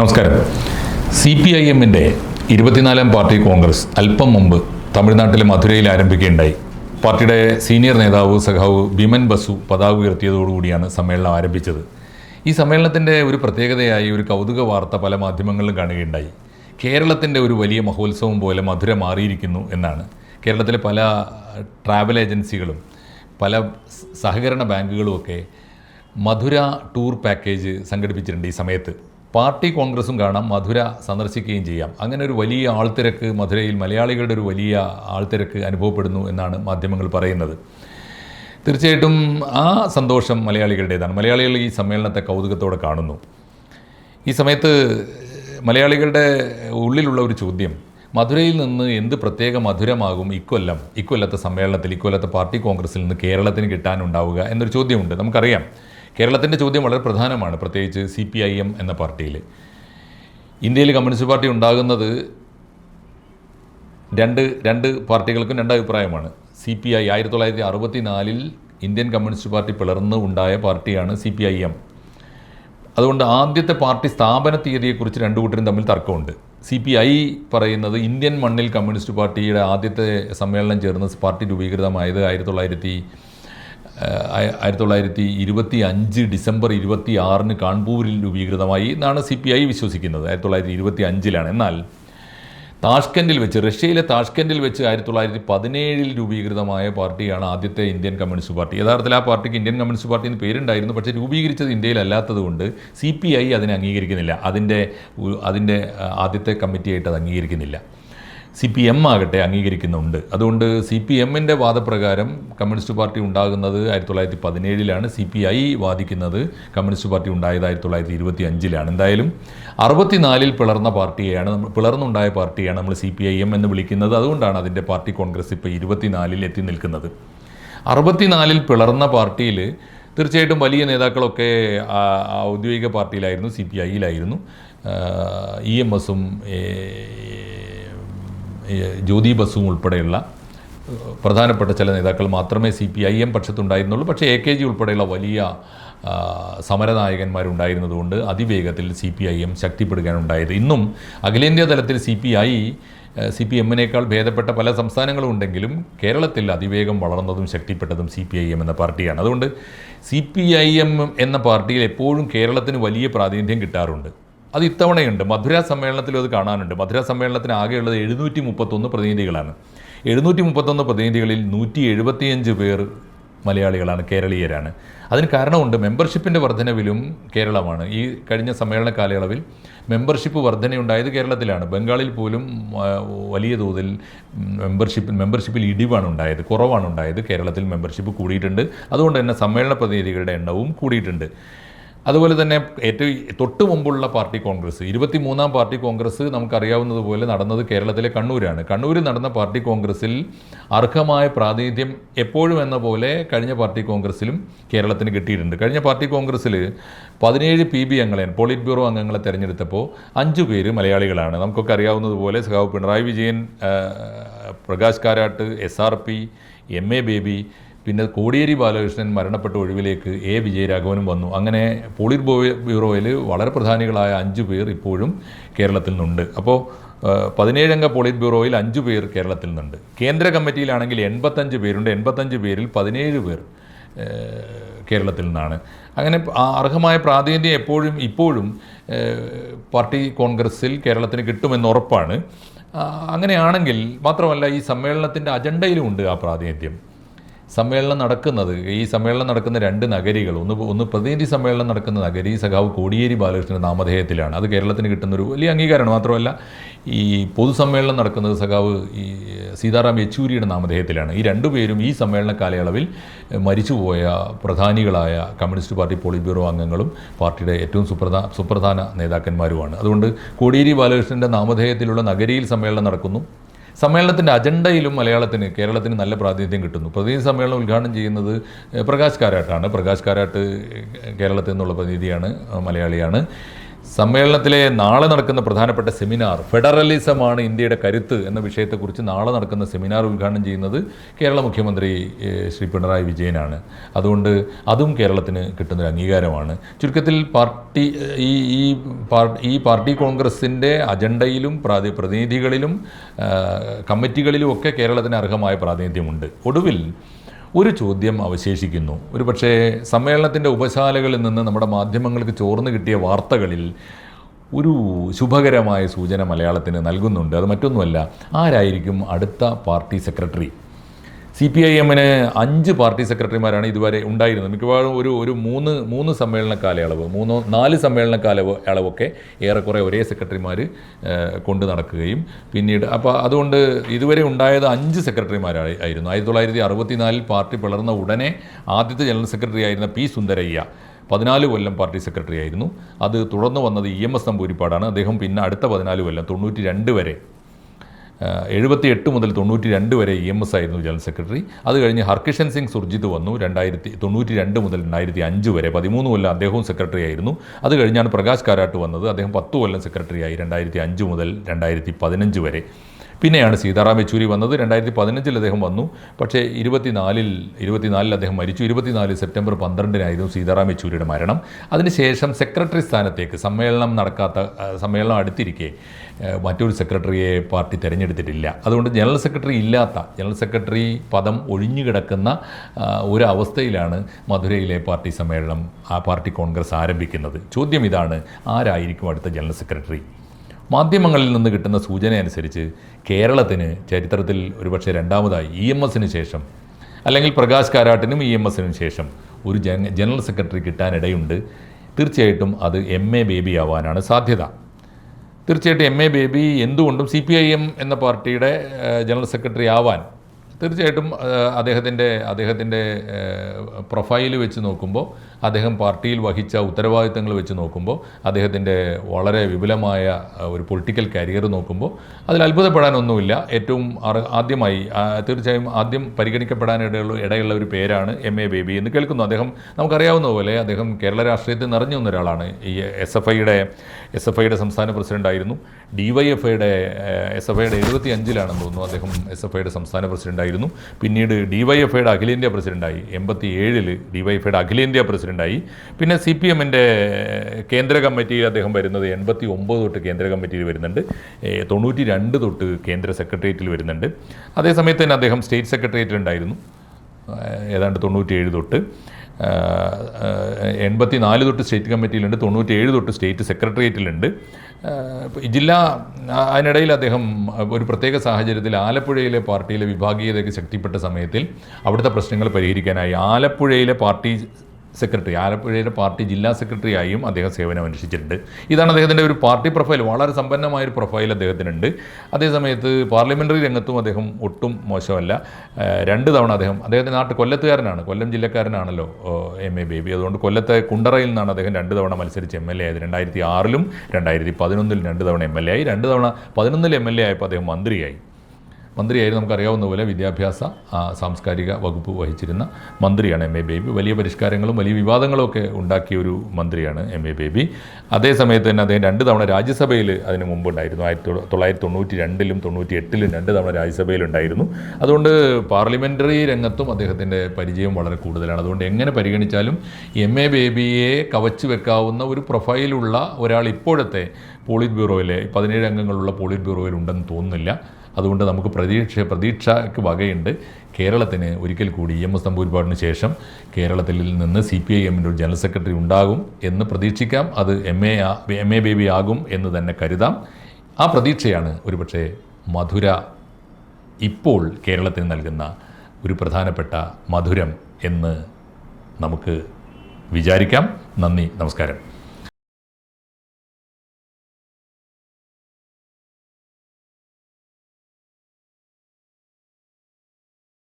നമസ്കാരം. C P I എമ്മിന്റെ ഇരുപത്തിനാലാം പാർട്ടി കോൺഗ്രസ് അല്പം മുമ്പ് തമിഴ്നാട്ടിലെ മധുരയിൽ ആരംഭിക്കുകയുണ്ടായി. പാർട്ടിയുടെ സീനിയർ നേതാവ് സഖാവ് ബിമൻ ബസു പതാക ഉയർത്തിയതോടുകൂടിയാണ് സമ്മേളനം ആരംഭിച്ചത്. ഈ സമ്മേളനത്തിന്റെ ഒരു പ്രത്യേകതയായി ഒരു കൗതുക വാർത്ത പല മാധ്യമങ്ങളിലും കാണുകയുണ്ടായി. കേരളത്തിന്റെ ഒരു വലിയ മഹോത്സവം പോലെ മധുര മാറിയിരിക്കുന്നു എന്നാണ്. കേരളത്തിലെ പല ട്രാവൽ ഏജൻസികളും പല സഹകരണ ബാങ്കുകളുമൊക്കെ മധുര ടൂർ പാക്കേജ് സംഘടിപ്പിച്ചിട്ടുണ്ട് ഈ സമയത്ത്. പാർട്ടി കോൺഗ്രസും കാണാം മധുര സന്ദർശിക്കുകയും ചെയ്യാം. അങ്ങനെ ഒരു വലിയ ആൾത്തിരക്ക് മധുരയിൽ മലയാളികളുടെ ഒരു വലിയ ആൾത്തിരക്ക് അനുഭവപ്പെടുന്നു എന്നാണ് മാധ്യമങ്ങൾ പറയുന്നത്. തീർച്ചയായിട്ടും ആ സന്തോഷം മലയാളികളുടേതാണ്. മലയാളികൾ ഈ സമ്മേളനത്തെ കൗതുകത്തോടെ കാണുന്നു. ഈ സമയത്ത് മലയാളികളുടെ ഉള്ളിലുള്ള ഒരു ചോദ്യം മധുരയിൽ നിന്ന് എന്ത് പ്രത്യേക മധുരമാകും ഇക്കൊല്ലം ഇക്കൊല്ലത്തെ സമ്മേളനത്തിൽ ഇക്കൊല്ലത്തെ പാർട്ടി കോൺഗ്രസിൽ നിന്ന് കേരളത്തിന് കിട്ടാനുണ്ടാവുക എന്നൊരു ചോദ്യമുണ്ട്. നമുക്കറിയാം. കേരളത്തിന്റെ ചോദ്യം വളരെ പ്രധാനമാണ് പ്രത്യേകിച്ച് സി പി ഐ എം എന്ന പാർട്ടിയിൽ. ഇന്ത്യയിൽ കമ്മ്യൂണിസ്റ്റ് പാർട്ടി ഉണ്ടാകുന്നത് രണ്ട് രണ്ട് പാർട്ടികൾക്കും രണ്ട് അഭിപ്രായമാണ്. സി പി ഐ ആയിരത്തി തൊള്ളായിരത്തി അറുപത്തി നാലിൽ ഇന്ത്യൻ കമ്മ്യൂണിസ്റ്റ് പാർട്ടി പിളർന്ന് ഉണ്ടായ പാർട്ടിയാണ് സി പി ഐ എം. അതുകൊണ്ട് ആദ്യത്തെ പാർട്ടി സ്ഥാപന തീയതിയെക്കുറിച്ച് രണ്ടു കൂട്ടരും തമ്മിൽ തർക്കമുണ്ട്. സി പി ഐ പറയുന്നത് ഇന്ത്യൻ മണ്ണിൽ കമ്മ്യൂണിസ്റ്റ് പാർട്ടിയുടെ ആദ്യത്തെ സമ്മേളനം ചേർന്ന് പാർട്ടി രൂപീകൃതമായത് ആയിരത്തി തൊള്ളായിരത്തി ആയിരത്തി തൊള്ളായിരത്തി ഇരുപത്തി അഞ്ച് ഡിസംബർ ഇരുപത്തി ആറിന് കാൺപൂരിൽ രൂപീകൃതമായി എന്നാണ് സി പി ഐ വിശ്വസിക്കുന്നത്. ആയിരത്തി തൊള്ളായിരത്തി ഇരുപത്തി അഞ്ചിലാണ്. എന്നാൽ താഷ്കൻഡിൽ വെച്ച് റഷ്യയിലെ താഷ്കൻഡിൽ വെച്ച് ആയിരത്തി തൊള്ളായിരത്തി പതിനേഴിൽ രൂപീകൃതമായ പാർട്ടിയാണ് ആദ്യത്തെ ഇന്ത്യൻ കമ്മ്യൂണിസ്റ്റ് പാർട്ടി. യഥാർത്ഥത്തിൽ ആ പാർട്ടിക്ക് ഇന്ത്യൻ കമ്മ്യൂണിസ്റ്റ് പാർട്ടി എന്ന് പേരുണ്ടായിരുന്നു. പക്ഷേ രൂപീകരിച്ചത് ഇന്ത്യയിലല്ലാത്തതുകൊണ്ട് സി പി ഐ അതിനെ അംഗീകരിക്കുന്നില്ല. അതിന്റെ അതിന്റെ ആദ്യത്തെ കമ്മിറ്റിയായിട്ട് അത് അംഗീകരിക്കുന്നില്ല. സി പി എം ആകട്ടെ അംഗീകരിക്കുന്നുണ്ട്. അതുകൊണ്ട് സി പി എമ്മിന്റെ വാദപ്രകാരം കമ്മ്യൂണിസ്റ്റ് പാർട്ടി ഉണ്ടാകുന്നത് ആയിരത്തി തൊള്ളായിരത്തി പതിനേഴിലാണ് സി പി ഐ വാദിക്കുന്നത്. കമ്മ്യൂണിസ്റ്റ് പാർട്ടി ഉണ്ടായത് ആയിരത്തി തൊള്ളായിരത്തി ഇരുപത്തി അഞ്ചിലാണ് എന്തായാലും അറുപത്തിനാലിൽ പിളർന്ന പാർട്ടിയെയാണ് നമ്മൾ പിളർന്നുണ്ടായ പാർട്ടിയാണ് നമ്മൾ സി പി ഐ എം എന്ന് വിളിക്കുന്നത്. അതുകൊണ്ടാണ് അതിന്റെ പാർട്ടി കോൺഗ്രസ് ഇപ്പോൾ ഇരുപത്തിനാലിൽ എത്തി നിൽക്കുന്നത്. അറുപത്തിനാലിൽ പിളർന്ന പാർട്ടിയിൽ തീർച്ചയായിട്ടും വലിയ നേതാക്കളൊക്കെ ഔദ്യോഗിക പാർട്ടിയിലായിരുന്നു സി പി ഐയിലായിരുന്നു ഇ എം എസും ജ്യോതി ബസും ഉൾപ്പെടെയുള്ള പ്രധാനപ്പെട്ട ചില നേതാക്കൾ മാത്രമേ സി പി ഐ എം പക്ഷത്തുണ്ടായിരുന്നുള്ളൂ. പക്ഷേ എ കെ ജി ഉൾപ്പെടെയുള്ള വലിയ സമരനായകന്മാരുണ്ടായിരുന്നതുകൊണ്ട് അതിവേഗത്തിൽ സി പി ഐ എം ശക്തിപ്പെടുകയാണുണ്ടായത് ഇന്നും അഖിലേന്ത്യാ തലത്തിൽ C P I C P എമ്മിനേക്കാൾ ഭേദപ്പെട്ട പല സംസ്ഥാനങ്ങളും ഉണ്ടെങ്കിലും കേരളത്തിൽ അതിവേഗം വളർന്നതും ശക്തിപ്പെട്ടതും സി പി ഐ എം എന്ന പാർട്ടിയാണ്. അതുകൊണ്ട് സി പി ഐ എം എന്ന പാർട്ടിയിൽ എപ്പോഴും കേരളത്തിന് വലിയ പ്രാതിനിധ്യം കിട്ടാറുണ്ട്. അത് ഇത്തവണയുണ്ട്. മധുര സമ്മേളനത്തിലും അത് കാണാനുണ്ട്. മധുര സമ്മേളനത്തിന് ആകെയുള്ളത് എഴുന്നൂറ്റി മുപ്പത്തൊന്ന് പ്രതിനിധികളാണ്. എഴുന്നൂറ്റി മുപ്പത്തൊന്ന് പ്രതിനിധികളിൽ നൂറ്റി എഴുപത്തിയഞ്ച് പേർ മലയാളികളാണ് കേരളീയരാണ്. അതിന് കാരണമുണ്ട് മെമ്പർഷിപ്പിന്റെ വർധനവിലും കേരളമാണ്. ഈ കഴിഞ്ഞ സമ്മേളന കാലയളവിൽ മെമ്പർഷിപ്പ് വർധനയുണ്ടായത് കേരളത്തിലാണ്. ബംഗാളിൽ പോലും വലിയ തോതിൽ മെമ്പർഷിപ്പ് മെമ്പർഷിപ്പിൽ ഇടിവാണ് ഉണ്ടായത് കുറവാണ് ഉണ്ടായത്. കേരളത്തിൽ മെമ്പർഷിപ്പ് കൂടിയിട്ടുണ്ട്. അതുകൊണ്ട് തന്നെ സമ്മേളന പ്രതിനിധികളുടെ എണ്ണവും കൂടിയിട്ടുണ്ട്. അതുപോലെ തന്നെ ഏറ്റവും തൊട്ട് മുമ്പുള്ള പാർട്ടി കോൺഗ്രസ് ഇരുപത്തി മൂന്നാം പാർട്ടി കോൺഗ്രസ് നമുക്കറിയാവുന്നതുപോലെ നടന്നത് കേരളത്തിലെ കണ്ണൂരാണ്. കണ്ണൂരിൽ നടന്ന പാർട്ടി കോൺഗ്രസിൽ അർഹമായ പ്രാതിനിധ്യം എപ്പോഴും എന്ന പോലെ കഴിഞ്ഞ പാർട്ടി കോൺഗ്രസിലും കേരളത്തിന് കിട്ടിയിട്ടുണ്ട്. കഴിഞ്ഞ പാർട്ടി കോൺഗ്രസ്സിൽ പതിനേഴ് പി ബി അംഗങ്ങളെ പോളിറ്റ് ബ്യൂറോ അംഗങ്ങളെ തിരഞ്ഞെടുത്തപ്പോൾ അഞ്ചു പേര് മലയാളികളാണ്. നമുക്കൊക്കെ അറിയാവുന്നതുപോലെ സഖാവ് Pinarayi Vijayan Prakash Karat S R P M A Baby പിന്നെ കോടിയേരി ബാലകൃഷ്ണൻ മരണപ്പെട്ട ഒഴിവിലേക്ക് എ. വിജയരാഘവനും വന്നു. അങ്ങനെ പോളിറ്റ് ബ്യൂറോയിൽ വളരെ പ്രധാനികളായ അഞ്ച് പേർ ഇപ്പോഴും കേരളത്തിൽ നിന്നുണ്ട്. അപ്പോൾ പതിനേഴംഗ പോളിറ്റ് ബ്യൂറോയിൽ അഞ്ച് പേർ കേരളത്തിൽ നിന്നുണ്ട്. കേന്ദ്ര കമ്മിറ്റിയിലാണെങ്കിൽ എൺപത്തഞ്ച് പേരുണ്ട്. എൺപത്തഞ്ച് പേരിൽ പതിനേഴ് പേർ കേരളത്തിൽ നിന്നാണ്. അങ്ങനെ അർഹമായ പ്രാതിനിധ്യം എപ്പോഴും ഇപ്പോഴും പാർട്ടി കോൺഗ്രസ്സിൽ കേരളത്തിന് കിട്ടുമെന്ന് ഉറപ്പാണ്. അങ്ങനെയാണെങ്കിൽ മാത്രമല്ല ഈ സമ്മേളനത്തിന്റെ അജണ്ടയിലും ഉണ്ട് ആ പ്രാതിനിധ്യം. സമ്മേളനം നടക്കുന്നത് ഈ സമ്മേളനം നടക്കുന്ന രണ്ട് നഗരികൾ ഒന്ന് ഒന്ന് പ്രതിനിധി സമ്മേളനം നടക്കുന്ന നഗരി സഖാവ് കോടിയേരി ബാലകൃഷ്ണന്റെ നാമധേയത്തിലാണ്. അത് കേരളത്തിന് കിട്ടുന്ന ഒരു വലിയ അംഗീകാരമാണ്. മാത്രമല്ല ഈ പൊതുസമ്മേളനം നടക്കുന്നത് സഖാവ് ഈ സീതാറാം യെച്ചൂരിയുടെ നാമധേയത്തിലാണ്. ഈ രണ്ടുപേരും ഈ സമ്മേളന കാലയളവിൽ മരിച്ചുപോയ പ്രധാനികളായ കമ്മ്യൂണിസ്റ്റ് പാർട്ടി പോളിറ്റ് ബ്യൂറോ അംഗങ്ങളും പാർട്ടിയുടെ ഏറ്റവും സുപ്രധാന സുപ്രധാന നേതാക്കന്മാരുമാണ്. അതുകൊണ്ട് കോടിയേരി ബാലകൃഷ്ണന്റെ നാമധേയത്തിലുള്ള നഗരിയിൽ സമ്മേളനം നടക്കുന്നു. സമ്മേളനത്തിന്റെ അജണ്ടയിലും മലയാളത്തിന് കേരളത്തിന് നല്ല പ്രാതിനിധ്യം കിട്ടുന്നു. പ്രതിനിധി സമ്മേളനം ഉദ്ഘാടനം ചെയ്യുന്നത് പ്രകാശ് കാരാട്ടാണ് പ്രകാശ് കാരാട്ട് കേരളത്തിൽ നിന്നുള്ള പ്രതിനിധിയാണ് മലയാളിയാണ്. സമ്മേളനത്തിലെ നാളെ നടക്കുന്ന പ്രധാനപ്പെട്ട സെമിനാർ ഫെഡറലിസമാണ് ഇന്ത്യയുടെ കരുത്ത് എന്ന വിഷയത്തെക്കുറിച്ച് നാളെ നടക്കുന്ന സെമിനാർ ഉദ്ഘാടനം ചെയ്യുന്നത് കേരള മുഖ്യമന്ത്രി ശ്രീ പിണറായി വിജയനാണ്. അതുകൊണ്ട് അതും കേരളത്തിന് കിട്ടുന്നൊരു അംഗീകാരമാണ്. ചുരുക്കത്തിൽ പാർട്ടി ഈ ഈ പാർട്ടി ഈ പാർട്ടി കോൺഗ്രസിന്റെ അജണ്ടയിലും പ്രാതി പ്രതിനിധികളിലും കമ്മിറ്റികളിലും ഒക്കെ കേരളത്തിന് അർഹമായ പ്രാതിനിധ്യമുണ്ട്. ഒടുവിൽ ഒരു ചോദ്യം അവശേഷിക്കുന്നു. ഒരു പക്ഷേ സമ്മേളനത്തിന്റെ ഉപശാലകളിൽ നിന്ന് നമ്മുടെ മാധ്യമങ്ങൾക്ക് ചോർന്നു കിട്ടിയ വാർത്തകളിൽ ഒരു ശുഭകരമായ സൂചന മലയാളത്തിന് നൽകുന്നുണ്ട്. അത് മറ്റൊന്നുമല്ല. ആരായിരിക്കും അടുത്ത party secretary? C P I എമ്മിന് അഞ്ച് പാർട്ടി സെക്രട്ടറിമാരാണ് ഇതുവരെ ഉണ്ടായിരുന്നത്. മിക്കവാറും ഒരു ഒരു മൂന്ന് മൂന്ന് സമ്മേളന കാലയളവ് മൂന്നോ നാല് സമ്മേളന കാലവ് അളവൊക്കെ ഏറെക്കുറെ ഒരേ സെക്രട്ടറിമാർ കൊണ്ട് നടക്കുകയും പിന്നീട് അപ്പോൾ അതുകൊണ്ട് ഇതുവരെ ഉണ്ടായത് അഞ്ച് സെക്രട്ടറിമാരായി ആയിരുന്നു. ആയിരത്തി തൊള്ളായിരത്തി അറുപത്തിനാലിൽ പാർട്ടി പിളർന്ന ഉടനെ ആദ്യത്തെ ജനറൽ സെക്രട്ടറി ആയിരുന്ന പി സുന്ദരയ്യ പതിനാല് കൊല്ലം പാർട്ടി സെക്രട്ടറി ആയിരുന്നു. അത് തുടർന്ന് വന്നത് ഇ എം എസ് നമ്പൂരിപ്പാടാണ്. അദ്ദേഹം പിന്നെ അടുത്ത പതിനാല് കൊല്ലം തൊണ്ണൂറ്റി രണ്ട് വരെ എഴുപത്തി എട്ട് മുതൽ തൊണ്ണൂറ്റി രണ്ട് വരെ ഇ എം എസ് ആയിരുന്നു ജനറൽ സെക്രട്ടറി. അത് കഴിഞ്ഞ് ഹർകിഷൻ സിംഗ് സുർജിത് വന്നു. രണ്ടായിരത്തി തൊണ്ണൂറ്റി രണ്ട് മുതൽ രണ്ടായിരത്തി അഞ്ച് വരെ പതിമൂന്ന് കൊല്ലം അദ്ദേഹവും സെക്രട്ടറി ആയിരുന്നു. അത് കഴിഞ്ഞാണ് പ്രകാശ് കാരാട്ട് വന്നത്. അദ്ദേഹം പത്ത് കൊല്ലം സെക്രട്ടറിയായി രണ്ടായിരത്തി അഞ്ച് മുതൽ രണ്ടായിരത്തി പതിനഞ്ച് വരെ. പിന്നെയാണ് സീതാറാം യെച്ചൂരി വന്നത്. രണ്ടായിരത്തി പതിനഞ്ചിൽ അദ്ദേഹം വന്നു. പക്ഷേ ഇരുപത്തിനാലിൽ ഇരുപത്തിനാലിൽ അദ്ദേഹം മരിച്ചു. ഇരുപത്തിനാല് സെപ്റ്റംബർ പന്ത്രണ്ടിനായിരുന്നു സീതാറാം യെച്ചൂരിയുടെ മരണം. അതിനുശേഷം സെക്രട്ടറി സ്ഥാനത്തേക്ക് സമ്മേളനം നടക്കാത്ത സമ്മേളനം അടുത്തിരിക്കെ മറ്റൊരു സെക്രട്ടറിയെ പാർട്ടി തിരഞ്ഞെടുത്തിട്ടില്ല. അതുകൊണ്ട് ജനറൽ സെക്രട്ടറി ഇല്ലാത്ത ജനറൽ സെക്രട്ടറി പദം ഒഴിഞ്ഞു കിടക്കുന്ന ഒരു അവസ്ഥയിലാണ് മധുരയിലെ പാർട്ടി സമ്മേളനം ആ പാർട്ടി കോൺഗ്രസ് ആരംഭിക്കുന്നത്. ചോദ്യം ഇതാണ് ആരായിരിക്കും അടുത്ത ജനറൽ സെക്രട്ടറി? മാധ്യമങ്ങളിൽ നിന്ന് കിട്ടുന്ന സൂചന അനുസരിച്ച് കേരളത്തിന് ചരിത്രത്തിൽ ഒരുപക്ഷെ രണ്ടാമതായി ഇ എം എസിന് ശേഷം അല്ലെങ്കിൽ പ്രകാശ് കാരാട്ടിനും ഇ എം എസിനും ശേഷം ഒരു ജന ജനറൽ സെക്രട്ടറി കിട്ടാനിടയുണ്ട്. തീർച്ചയായിട്ടും അത് എം എ ബേബി ആവാനാണ് സാധ്യത. തീർച്ചയായിട്ടും എം എ ബേബി എന്തുകൊണ്ടും സി പി ഐ എം എന്ന പാർട്ടിയുടെ ജനറൽ സെക്രട്ടറി ആവാൻ തീർച്ചയായിട്ടും അദ്ദേഹത്തിന്റെ അദ്ദേഹത്തിന്റെ പ്രൊഫൈൽ വെച്ച് നോക്കുമ്പോൾ അദ്ദേഹം പാർട്ടിയിൽ വഹിച്ച ഉത്തരവാദിത്തങ്ങൾ വെച്ച് നോക്കുമ്പോൾ അദ്ദേഹത്തിന്റെ വളരെ വിപുലമായ ഒരു പൊളിറ്റിക്കൽ കരിയർ നോക്കുമ്പോൾ അതിൽ അത്ഭുതപ്പെടാനൊന്നുമില്ല. ഏറ്റവും ആദ്യമായി തീർച്ചയായും ആദ്യം പരിഗണിക്കപ്പെടാനിടയുള്ള ഇടയുള്ള ഒരു പേരാണ് എം എ ബേബി എന്ന് കേൾക്കുന്നു. അദ്ദേഹം നമുക്കറിയാവുന്ന പോലെ അദ്ദേഹം കേരള രാഷ്ട്രീയത്തിൽ നിറഞ്ഞു വന്ന ഒരാളാണ് ഈ എസ് എഫ് ഐയുടെ എസ് എഫ് ഐയുടെ സംസ്ഥാന പ്രസിഡന്റായിരുന്നു ഡി വൈ എഫ് ഐയുടെ എസ് എഫ് ഐയുടെ എഴുപത്തി അഞ്ചിലാണെന്ന് തോന്നുന്നു. അദ്ദേഹം എസ് എഫ് ഐയുടെ സംസ്ഥാന പ്രസിഡന്റായിരുന്നു. പിന്നീട് ഡി വൈ എഫ് ഐയുടെ അഖിലേന്ത്യാ പ്രസിഡന്റായി എൺപത്തി ഏഴിൽ ഡി വൈ എഫ് ഐയുടെ അഖിലേന്ത്യാ പ്രസിഡന്റായി പിന്നെ സി പി എമ്മിന്റെ കേന്ദ്ര കമ്മിറ്റിയിൽ അദ്ദേഹം വരുന്നത് എൺപത്തി ഒമ്പത് തൊട്ട് കേന്ദ്ര കമ്മിറ്റിയിൽ വരുന്നുണ്ട്. തൊണ്ണൂറ്റി രണ്ട് തൊട്ട് കേന്ദ്ര സെക്രട്ടേറിയറ്റിൽ വരുന്നുണ്ട്. അതേസമയത്ത് തന്നെ അദ്ദേഹം സ്റ്റേറ്റ് സെക്രട്ടേറിയറ്റ് ഉണ്ടായിരുന്നു. ഏതാണ്ട് തൊണ്ണൂറ്റിയേഴ് തൊട്ട്. എൺപത്തി നാല് തൊട്ട് സ്റ്റേറ്റ് കമ്മിറ്റിയിലുണ്ട്. തൊണ്ണൂറ്റിയേഴ് തൊട്ട് സ്റ്റേറ്റ് സെക്രട്ടേറിയറ്റിലുണ്ട്. ജില്ലാ അതിനിടയിൽ അദ്ദേഹം ഒരു പ്രത്യേക സാഹചര്യത്തിൽ ആലപ്പുഴയിലെ പാർട്ടിയിലെ വിഭാഗീയതയ്ക്ക് ശക്തിപ്പെട്ട സമയത്തിൽ അവിടുത്തെ പ്രശ്നങ്ങൾ പരിഹരിക്കാനായി ആലപ്പുഴയിലെ പാർട്ടി സെക്രട്ടറി. ആലപ്പുഴയിലെ പാർട്ടി ജില്ലാ സെക്രട്ടറിയായും അദ്ദേഹം സേവനം അനുഷ്ഠിച്ചിട്ടുണ്ട്. ഇതാണ് അദ്ദേഹത്തിന്റെ ഒരു പാർട്ടി പ്രൊഫൈൽ. വളരെ സമ്പന്നമായ ഒരു പ്രൊഫൈൽ അദ്ദേഹത്തിനുണ്ട്. അതേസമയത്ത് പാർലമെന്ററി രംഗത്തും അദ്ദേഹം ഒട്ടും മോശമല്ല. രണ്ട് തവണ അദ്ദേഹം അദ്ദേഹത്തിന്റെ നാട്ട് കൊല്ലത്തുകാരനാണ്. കൊല്ലം ജില്ലക്കാരനാണല്ലോ എം എ ബേബി. അതുകൊണ്ട് കൊല്ലത്തെ കുണ്ടറയിൽ നിന്നാണ് അദ്ദേഹം രണ്ട് തവണ മത്സരിച്ച് എം എൽ എ ആയത്. രണ്ടായിരത്തി ആറിലും രണ്ടായിരത്തി പതിനൊന്നിലും രണ്ട് തവണ എം എൽ എ ആയി. രണ്ട് തവണ പതിനൊന്നിൽ എം എൽ എ ആയപ്പോൾ അദ്ദേഹം മന്ത്രിയായി. മന്ത്രിയായിരുന്നു നമുക്കറിയാവുന്ന പോലെ വിദ്യാഭ്യാസ സാംസ്കാരിക വകുപ്പ് വഹിച്ചിരുന്ന മന്ത്രിയാണ് എം എ ബേബി. വലിയ പരിഷ്കാരങ്ങളും വലിയ വിവാദങ്ങളും ഒക്കെ ഉണ്ടാക്കിയ ഒരു മന്ത്രിയാണ് എം എ ബേബി. അതേസമയത്ത് തന്നെ അദ്ദേഹം രണ്ട് തവണ രാജ്യസഭയിൽ അതിന് മുമ്പുണ്ടായിരുന്നു. ആയിരത്തി തൊള്ള- തൊള്ളായിരത്തി തൊണ്ണൂറ്റി രണ്ടിലും തൊണ്ണൂറ്റി എട്ടിലും രണ്ട് തവണ രാജ്യസഭയിലുണ്ടായിരുന്നു അതുകൊണ്ട് പാർലമെന്ററി രംഗത്തും അദ്ദേഹത്തിന്റെ പരിചയം വളരെ കൂടുതലാണ്. അതുകൊണ്ട് എങ്ങനെ പരിഗണിച്ചാലും എം എ ബേബിയെ കവച്ചു വെക്കാവുന്ന ഒരു പ്രൊഫൈലുള്ള ഒരാൾ ഇപ്പോഴത്തെ പോളിറ്റ് ബ്യൂറോയിലെ പതിനേഴ് അംഗങ്ങളുള്ള പോളിറ്റ് ബ്യൂറോയിൽ ഉണ്ടെന്ന് തോന്നുന്നില്ല. അതുകൊണ്ട് നമുക്ക് പ്രതീക്ഷ പ്രതീക്ഷയ്ക്ക് വകയുണ്ട്. കേരളത്തിന് ഒരിക്കൽ കൂടി ഇ എം എസ് നമ്പൂരിപ്പാടിന് ശേഷം കേരളത്തിൽ നിന്ന് സി പി ഐ എമ്മിന്റെ ഒരു ജനറൽ സെക്രട്ടറി ഉണ്ടാകും എന്ന് പ്രതീക്ഷിക്കാം. അത് M A M A Baby ആകും എന്ന് തന്നെ കരുതാം. ആ പ്രതീക്ഷയാണ് ഒരുപക്ഷെ മധുര ഇപ്പോൾ കേരളത്തിന് നൽകുന്ന ഒരു പ്രധാനപ്പെട്ട മധുരം എന്ന് നമുക്ക് വിചാരിക്കാം. നന്ദി നമസ്കാരം.